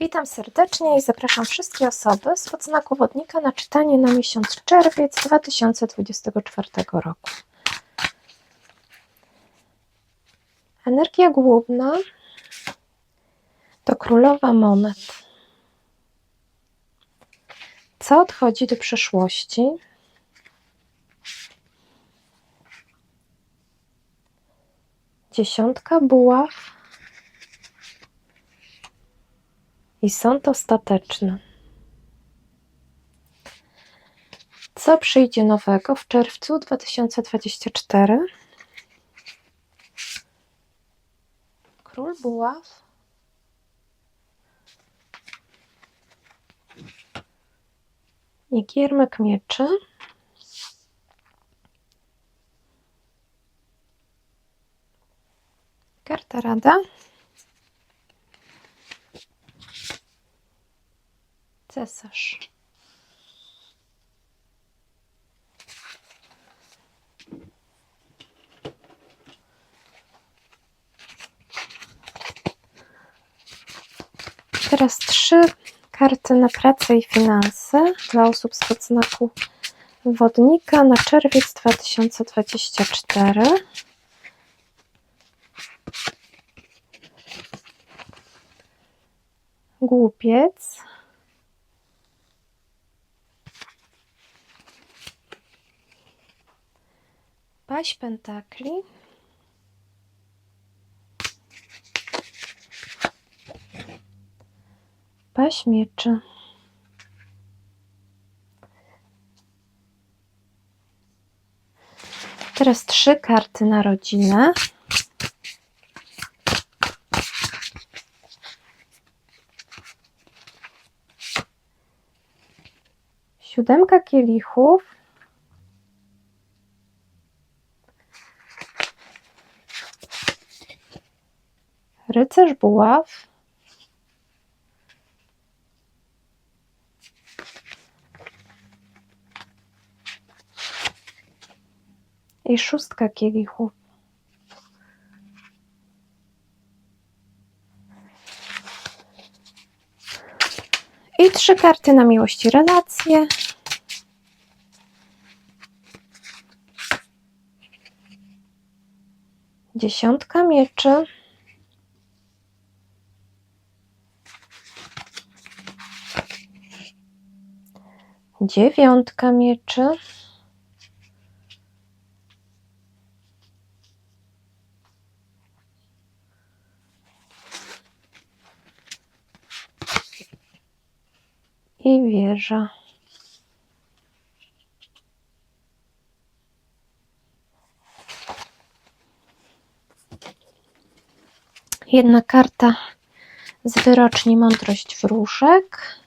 Witam serdecznie i zapraszam wszystkie osoby z podznaku wodnika na czytanie na miesiąc czerwiec 2024 roku. Energia główna to królowa monet. Co odchodzi do przeszłości? Dziesiątka buław i sąd ostateczny. Co przyjdzie nowego w czerwcu 2024? Król buław. I giermek mieczy. Karta rada. Cesarz. Teraz trzy karty na pracę i finanse dla osób z podznaku wodnika na czerwiec 2024. Głupiec. Paź pentakli. Paź mieczy. Teraz trzy karty na rodzinę. Siódemka kielichów. Rycerz buław. I szóstka kielichów. I trzy karty na miłość i relacje. Dziesiątka mieczy. Dziewiątka mieczy. I wieża. Jedna karta z wyroczni Mądrość wróżek.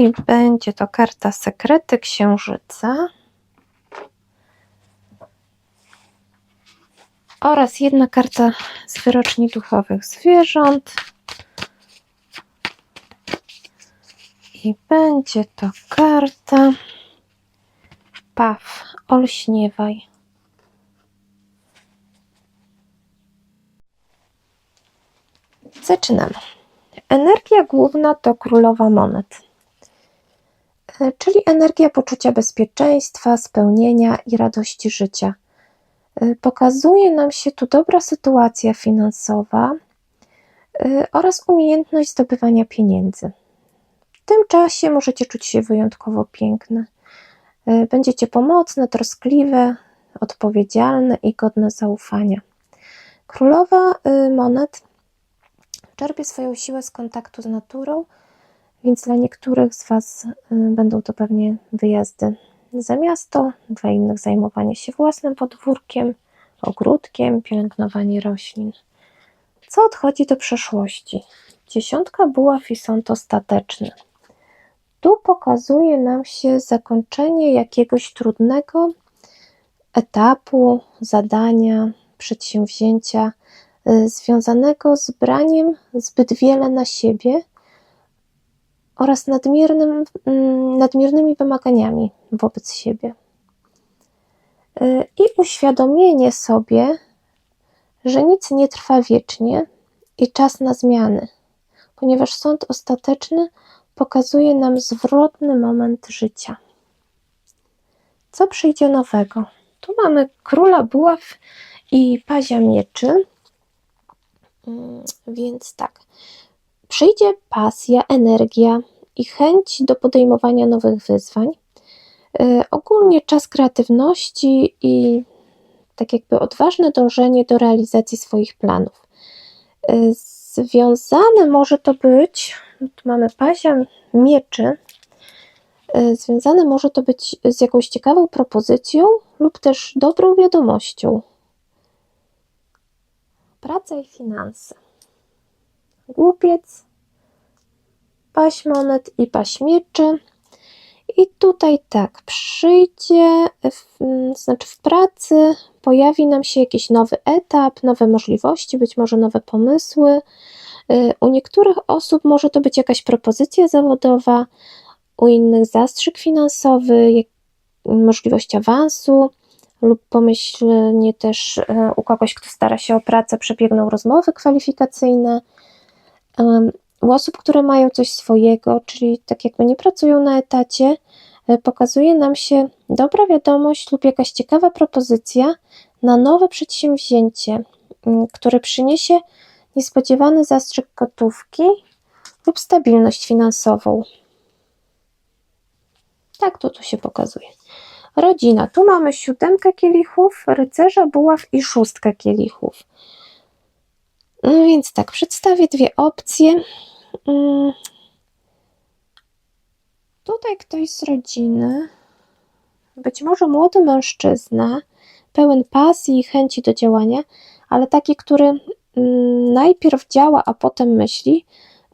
I będzie to karta Sekrety Księżyca. Oraz jedna karta z wyroczni duchowych zwierząt. I będzie to karta Paw, olśniewaj. Zaczynamy. Energia główna to królowa monet, czyli energia poczucia bezpieczeństwa, spełnienia i radości życia. E, Pokazuje nam się tu dobra sytuacja finansowa e, oraz umiejętność zdobywania pieniędzy. W tym czasie możecie czuć się wyjątkowo piękne. E, Będziecie pomocne, troskliwe, odpowiedzialne i godne zaufania. Królowa monet czerpie swoją siłę z kontaktu z naturą, więc dla niektórych z Was y, będą to pewnie wyjazdy za miasto, dla innych zajmowanie się własnym podwórkiem, ogródkiem, pielęgnowanie roślin. Co odchodzi do przeszłości? Dziesiątka buław i sąd ostateczny. Tu pokazuje nam się zakończenie jakiegoś trudnego etapu, zadania, przedsięwzięcia y, związanego z braniem zbyt wiele na siebie oraz nadmiernym, mm, nadmiernymi wymaganiami wobec siebie. Y, I uświadomienie sobie, że nic nie trwa wiecznie i czas na zmiany, ponieważ sąd ostateczny pokazuje nam zwrotny moment życia. Co przyjdzie nowego? Tu mamy króla buław i pazia mieczy. Mm, więc tak, przyjdzie pasja, energia i chęć do podejmowania nowych wyzwań. Y, ogólnie czas kreatywności i tak jakby odważne dążenie do realizacji swoich planów. Y, związane może to być, tu mamy pazia mieczy, y, związane może to być z jakąś ciekawą propozycją lub też dobrą wiadomością. Praca i finanse. Głupiec, paść monet i paść mieczy. I tutaj tak, przyjdzie, w, znaczy w pracy pojawi nam się jakiś nowy etap, nowe możliwości, być może nowe pomysły. Y, u niektórych osób może to być jakaś propozycja zawodowa, u innych zastrzyk finansowy, możliwość awansu lub pomyślnie też y, u kogoś, kto stara się o pracę, przebiegną rozmowy kwalifikacyjne. U osób, które mają coś swojego, czyli tak jakby nie pracują na etacie, e, pokazuje nam się dobra wiadomość lub jakaś ciekawa propozycja na nowe przedsięwzięcie, które przyniesie niespodziewany zastrzyk gotówki lub stabilność finansową. Tak to tu się pokazuje. Rodzina. Tu mamy siódemkę kielichów, rycerza, buław i szóstkę kielichów. No więc tak, przedstawię dwie opcje. Mm. Tutaj ktoś z rodziny, być może młody mężczyzna, pełen pasji i chęci do działania, ale taki, który mm, najpierw działa, a potem myśli,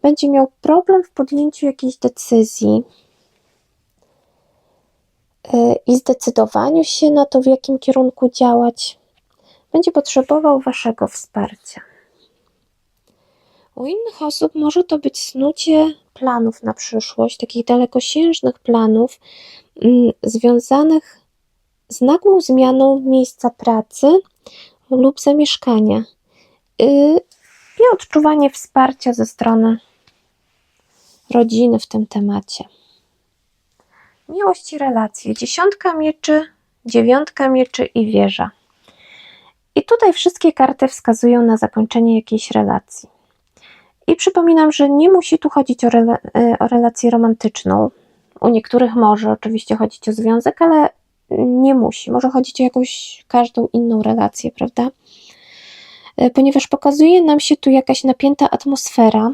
będzie miał problem w podjęciu jakiejś decyzji y, i zdecydowaniu się na to, w jakim kierunku działać. Będzie potrzebował Waszego wsparcia. U innych osób może to być snucie planów na przyszłość, takich dalekosiężnych planów mm, związanych z nagłą zmianą miejsca pracy lub zamieszkania i odczuwanie wsparcia ze strony rodziny w tym temacie. Miłość i relacje. Dziesiątka mieczy, dziewiątka mieczy i wieża. I tutaj wszystkie karty wskazują na zakończenie jakiejś relacji. I przypominam, że nie musi tu chodzić o, rela e, o relację romantyczną. U niektórych może oczywiście chodzić o związek, ale nie musi. Może chodzić o jakąś każdą inną relację, prawda? E, ponieważ pokazuje nam się tu jakaś napięta atmosfera.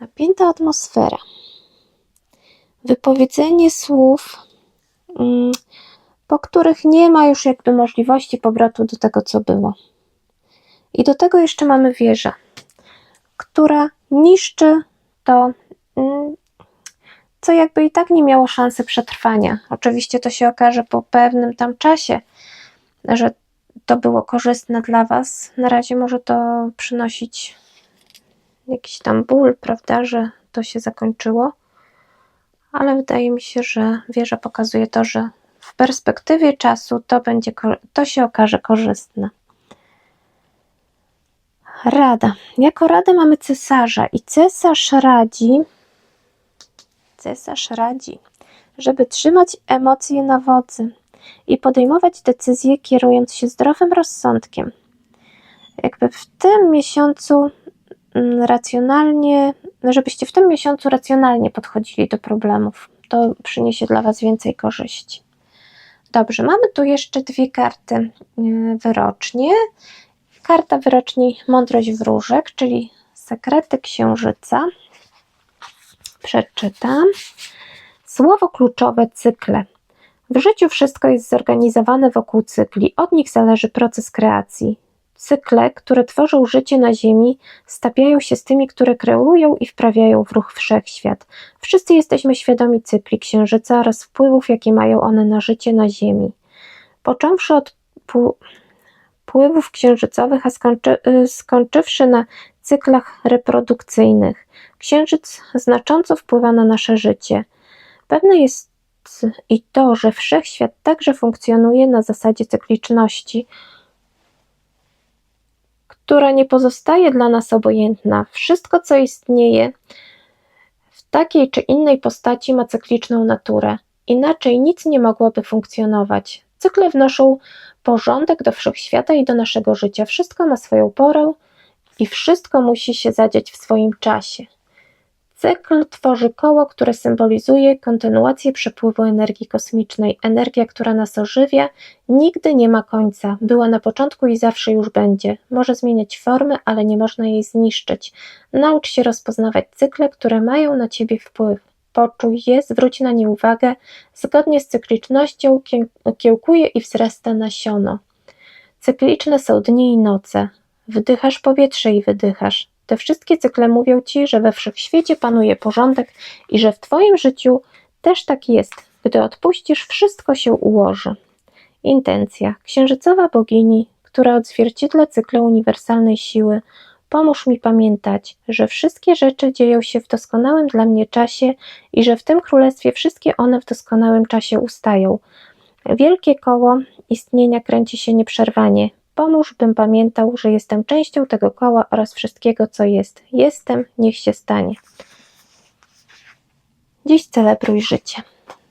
Napięta atmosfera. Wypowiedzenie słów, mm, po których nie ma już jakby możliwości powrotu do tego, co było. I do tego jeszcze mamy wieżę, która niszczy to, mm, co jakby i tak nie miało szansy przetrwania. Oczywiście to się okaże po pewnym tam czasie, że to było korzystne dla Was. Na razie może to przynosić jakiś tam ból, prawda, że to się zakończyło, ale wydaje mi się, że wieża pokazuje to, że w perspektywie czasu to, będzie, to się okaże korzystne. Rada. Jako radę mamy cesarza i cesarz radzi, cesarz radzi, żeby trzymać emocje na wodzy i podejmować decyzje kierując się zdrowym rozsądkiem. Jakby w tym miesiącu mm, racjonalnie, żebyście w tym miesiącu racjonalnie podchodzili do problemów. To przyniesie dla Was więcej korzyści. Dobrze, mamy tu jeszcze dwie karty y, wyrocznie Karta wyroczni Mądrość wróżek, czyli Sekrety Księżyca. Przeczytam. Słowo kluczowe cykle. W życiu wszystko jest zorganizowane wokół cykli. Od nich zależy proces kreacji. Cykle, które tworzą życie na Ziemi, stapiają się z tymi, które kreują i wprawiają w ruch wszechświat. Wszyscy jesteśmy świadomi cykli Księżyca oraz wpływów, jakie mają one na życie na Ziemi. Począwszy od wpływów księżycowych, a skończy, y, skończywszy na cyklach reprodukcyjnych. Księżyc znacząco wpływa na nasze życie. Pewne jest i to, że wszechświat także funkcjonuje na zasadzie cykliczności, która nie pozostaje dla nas obojętna. Wszystko, co istnieje w takiej czy innej postaci, ma cykliczną naturę. Inaczej nic nie mogłoby funkcjonować. Cykle wnoszą porządek do wszechświata i do naszego życia. Wszystko ma swoją porę i wszystko musi się zadziać w swoim czasie. Cykl tworzy koło, które symbolizuje kontynuację przepływu energii kosmicznej. Energia, która nas ożywia, nigdy nie ma końca. Była na początku i zawsze już będzie. Może zmieniać formy, ale nie można jej zniszczyć. Naucz się rozpoznawać cykle, które mają na ciebie wpływ. Poczuj je, zwróć na nie uwagę. Zgodnie z cyklicznością kiełkuje i wzrasta nasiono. Cykliczne są dni i noce. Wdychasz powietrze i wydychasz. Te wszystkie cykle mówią ci, że we wszechświecie panuje porządek i że w twoim życiu też tak jest. Gdy odpuścisz, wszystko się ułoży. Intencja. Księżycowa bogini, która odzwierciedla cykle uniwersalnej siły, pomóż mi pamiętać, że wszystkie rzeczy dzieją się w doskonałym dla mnie czasie i że w tym królestwie wszystkie one w doskonałym czasie ustają. Wielkie koło istnienia kręci się nieprzerwanie. Pomóż, bym pamiętał, że jestem częścią tego koła oraz wszystkiego, co jest. Jestem, niech się stanie. Dziś celebruj życie.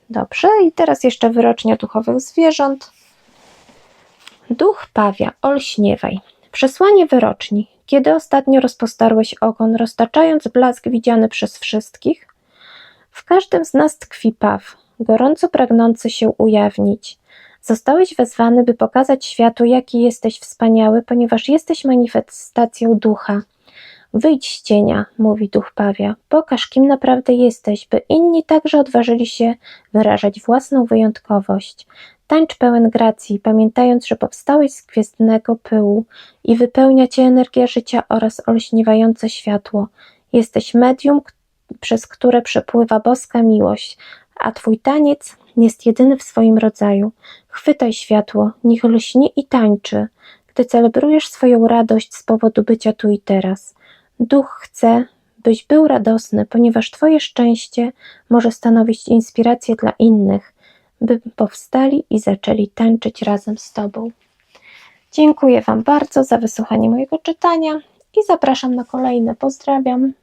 Dobrze, i teraz jeszcze wyrocznia duchowych zwierząt. Duch pawia, olśniewaj. Przesłanie wyroczni. Kiedy ostatnio rozpostarłeś ogon, roztaczając blask widziany przez wszystkich? W każdym z nas tkwi paw, gorąco pragnący się ujawnić. Zostałeś wezwany, by pokazać światu, jaki jesteś wspaniały, ponieważ jesteś manifestacją ducha. Wyjdź z cienia, mówi duch Pawia. Pokaż, kim naprawdę jesteś, by inni także odważyli się wyrażać własną wyjątkowość. Tańcz pełen gracji, pamiętając, że powstałeś z gwiezdnego pyłu i wypełnia cię energia życia oraz olśniewające światło. Jesteś medium, przez które przepływa boska miłość, a twój taniec jest jedyny w swoim rodzaju. Chwytaj światło, niech lśni i tańczy, gdy celebrujesz swoją radość z powodu bycia tu i teraz. Duch chce, byś był radosny, ponieważ Twoje szczęście może stanowić inspirację dla innych, by powstali i zaczęli tańczyć razem z Tobą. Dziękuję Wam bardzo za wysłuchanie mojego czytania i zapraszam na kolejne. Pozdrawiam.